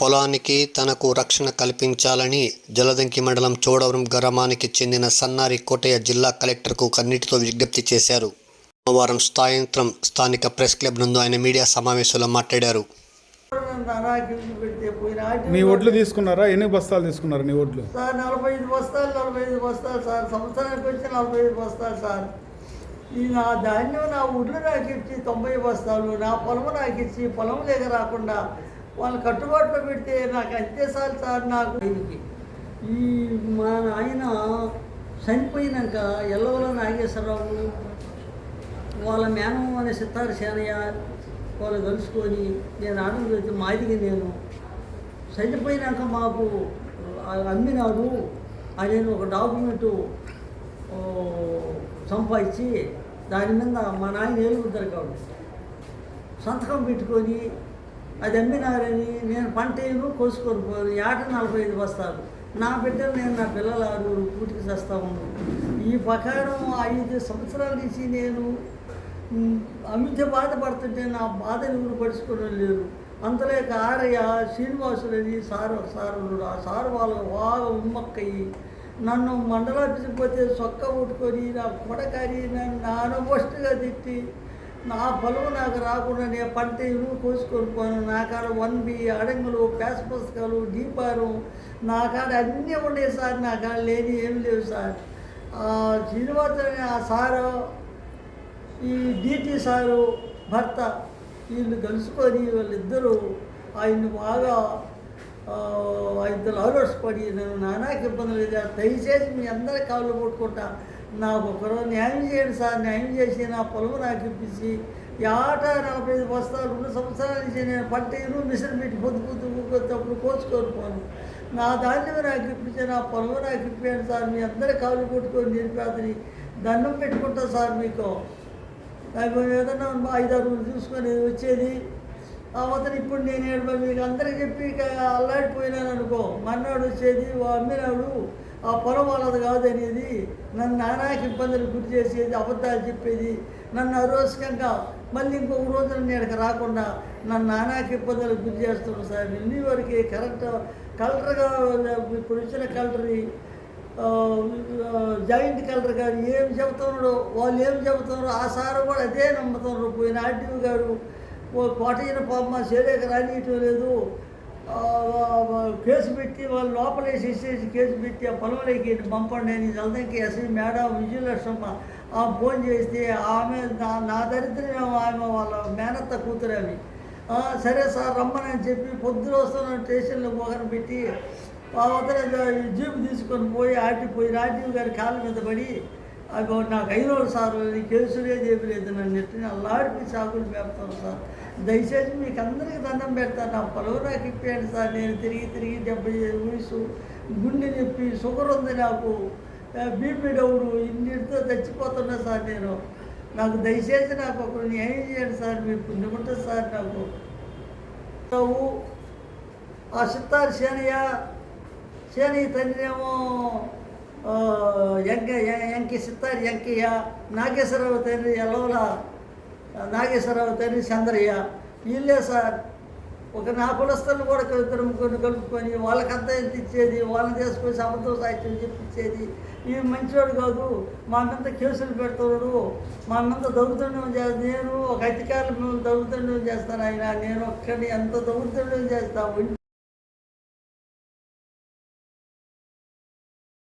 పొలానికి తనకు రక్షణ కల్పించాలని జలదంకి మండలం చోడవరం గ్రామానికి చెందిన సన్నారి కోటయ్య జిల్లా కలెక్టర్కు కన్నీటితో విజ్ఞప్తి చేశారు. సోమవారం సాయంత్రం స్థానిక ప్రెస్ క్లబ్ నందు ఆయన మీడియా సమావేశంలో మాట్లాడారు. నీ ఒడ్లు తీసుకున్నారా? ఎన్ని బస్తాలు తీసుకున్నారు నీ ఒడ్లు? సార్ నలభై ఐదు బస్తాలు నలభై ఐదు బస్తాలు సార్. సంవత్సరానికి వచ్చి నలభై ఐదు బస్తాలు సార్. ఈ నా ధాన్యం నా ఉడ్లు నాకు ఇచ్చి తొంభై బస్తాలు నా పొలం నాకు ఇచ్చి పొలం దగ్గర రాకుండా వాళ్ళు కట్టుబాటులో పెడితే నాకు అంతే సార్ సార్ నాకు. దీనికి ఈ మా ఆయన చనిపోయినాక ఎల్లవల నాగేశ్వరరావు వాళ్ళ మేనం అనే సితారు సేనయ్య వాళ్ళు కలుసుకొని నేను ఆనందం మాదిగి నేను చనిపోయినాక మాకు అమ్మినారు అమ్మినాడు ఒక డాక్యుమెంటు సంపాదించి దాని మీద మా నాయన ఏలుగు కాబట్టి సంతకం పెట్టుకొని అది అమ్మినారని నేను పంట ఏమో కోసుకొని పోను ఏట నలభై ఐదు బస్తాలు. నా బిడ్డలు నేను నా పిల్లలు ఆరుగురు పూటికి చేస్తా ఉన్నాను ఈ ప్రకారం ఐదు సంవత్సరాల నుంచి నేను అమిత బాధపడుతుంటే నా బాధ ఎవరు పడుచుకోవడం లేరు అంతలేక ఆరయ్య శ్రీనివాసులని సారు సారు ఆ సారు వాళ్ళు బాగా ఉమ్మక్కయ్యి నన్ను మండలాఫీస్కి పోతే చొక్క కొట్టుకొని నా కొడకారి నన్ను నానబొస్టుగా తిట్టి నా పొలం నాకు రాకుండా నేను పంట ఎరువు కోసుకొని పోను నా కాడ వన్ బి అడంగులు పేస పుస్తకాలు డీపారు నా కాడ అన్నీ ఉన్నాయి సార్. నా కాడ లేని ఏమి లేవు సార్. ఆ ఆ సారు ఈ డిటి సారు భర్త వీళ్ళు కలుసుకొని వాళ్ళిద్దరూ ఆయన్ని బాగా ఆ, ఇద్దరు ఆలోచపడి నేను నానాకి ఇబ్బందులు లేదు దయచేసి మీ అందరి కాళ్ళు పట్టుకుంటా నాకు ఒకరు న్యాయం చేయండి సార్ న్యాయం చేసి నా పొలం నాకు ఇప్పించి ఈ ఆట నలభై ఐదు బస్తాలు రెండు సంవత్సరాల నుంచి నేను పంట మిషన్ పెట్టి పొద్దు పొద్దు ఊకొచ్చేటప్పుడు కోసుకొని పోను. నా ధాన్యం నాకు ఇప్పించి నా పొలం నాకు ఇప్పించాను సార్ మీ అందరి కాళ్ళు కొట్టుకొని నిలిపేదని దండం పెట్టుకుంటా సార్ మీకు. నాకు ఐదు ఐదారు రోజులు చూసుకొని వచ్చేది. ఆ ఇప్పుడు నేను ఏడు మీకు అందరికి చెప్పి అల్లాడిపోయినాను అనుకో. మన్నాడు వచ్చేది అమ్మినాడు. ఆ పొలం వాళ్ళది కాదు అనేది నన్ను నానాకి ఇబ్బందులు గురి చేసేది అబద్ధాలు చెప్పేది నన్ను అరోసకంగా మళ్ళీ ఇంకొక రోజున నేను రాకుండా నన్ను నానాకి ఇబ్బందులు గురి చేస్తున్నాడు సార్. ఇన్ని వరకు కరెక్ట్ కలెక్టర్గా ఇప్పుడు వచ్చిన కలెక్టర్ని జాయింట్ కలెక్టర్ గారు ఏం చెబుతున్నాడో వాళ్ళు ఏం చెబుతున్నారో ఆ సార్ కూడా అదే నమ్ముతున్నారు పోయిన ఆర్టీఓ గారు ఓ కోటయ్యన పాప చేయలేక రానియటం లేదు. కేసు పెట్టి వాళ్ళు లోపలేసేసేసి కేసు పెట్టి ఆ పొలంలోకి పంపండి అని జల్దంకి ఎస్ఐ మేడం విజయలక్ష్మ ఆమె ఫోన్ చేస్తే ఆమె నా నా దరిద్రం ఆమె వాళ్ళ మేనత్త కూతురు అవి సరే సార్ రమ్మనని చెప్పి పొద్దున వస్తున్న స్టేషన్లో ఒకరిని పెట్టి ఆ అవతల జీపు తీసుకొని పోయి ఆటిపోయి రాజీవ్ గారి కాళ్ళ మీద పడి అగో నాకు అయినోడు సార్ కేసులే చేయలేదు నన్ను నెట్టిన అల్లాడిపి చాకులు పెడతాను సార్. దయచేసి మీకు అందరికీ దండం పెడతాను నా పొలం నాకు సార్. నేను తిరిగి తిరిగి డెబ్బై ఐదు వయసు గుండె నొప్పి షుగర్ ఉంది నాకు. బీపీ డౌడు ఇన్నిటితో చచ్చిపోతున్నా సార్ నేను. నాకు దయచేసి నాకు ఒకరు న్యాయం చేయండి సార్ మీరు పుణ్యముంటుంది సార్ నాకు. ఆ సిత్తారు శనయ్య శని తండ్రి ఏమో ఎంక ఎంకి సిత్తారు ఎంకయ్య నాగేశ్వరరావు తండ్రి ఎల్లవల నాగేశ్వరరావు తండ్రి చంద్రయ్య వీళ్ళే సార్ ఒక నా కులస్తులు కూడా ఇద్దరు ముగ్గురు కలుపుకొని వాళ్ళకంతా ఎంత ఇచ్చేది వాళ్ళని తీసుకొని సమతో సాహిత్యం చెప్పించేది ఈ మంచివాడు కాదు మా మీద కేసులు పెడుతున్నాడు మా మీద దౌర్జన్యం చేస్తా నేను ఒక అధికారులు దౌర్జన్యం చేస్తాను ఆయన నేను ఒక్కడిని ఎంత దౌర్జన్యం చేస్తాను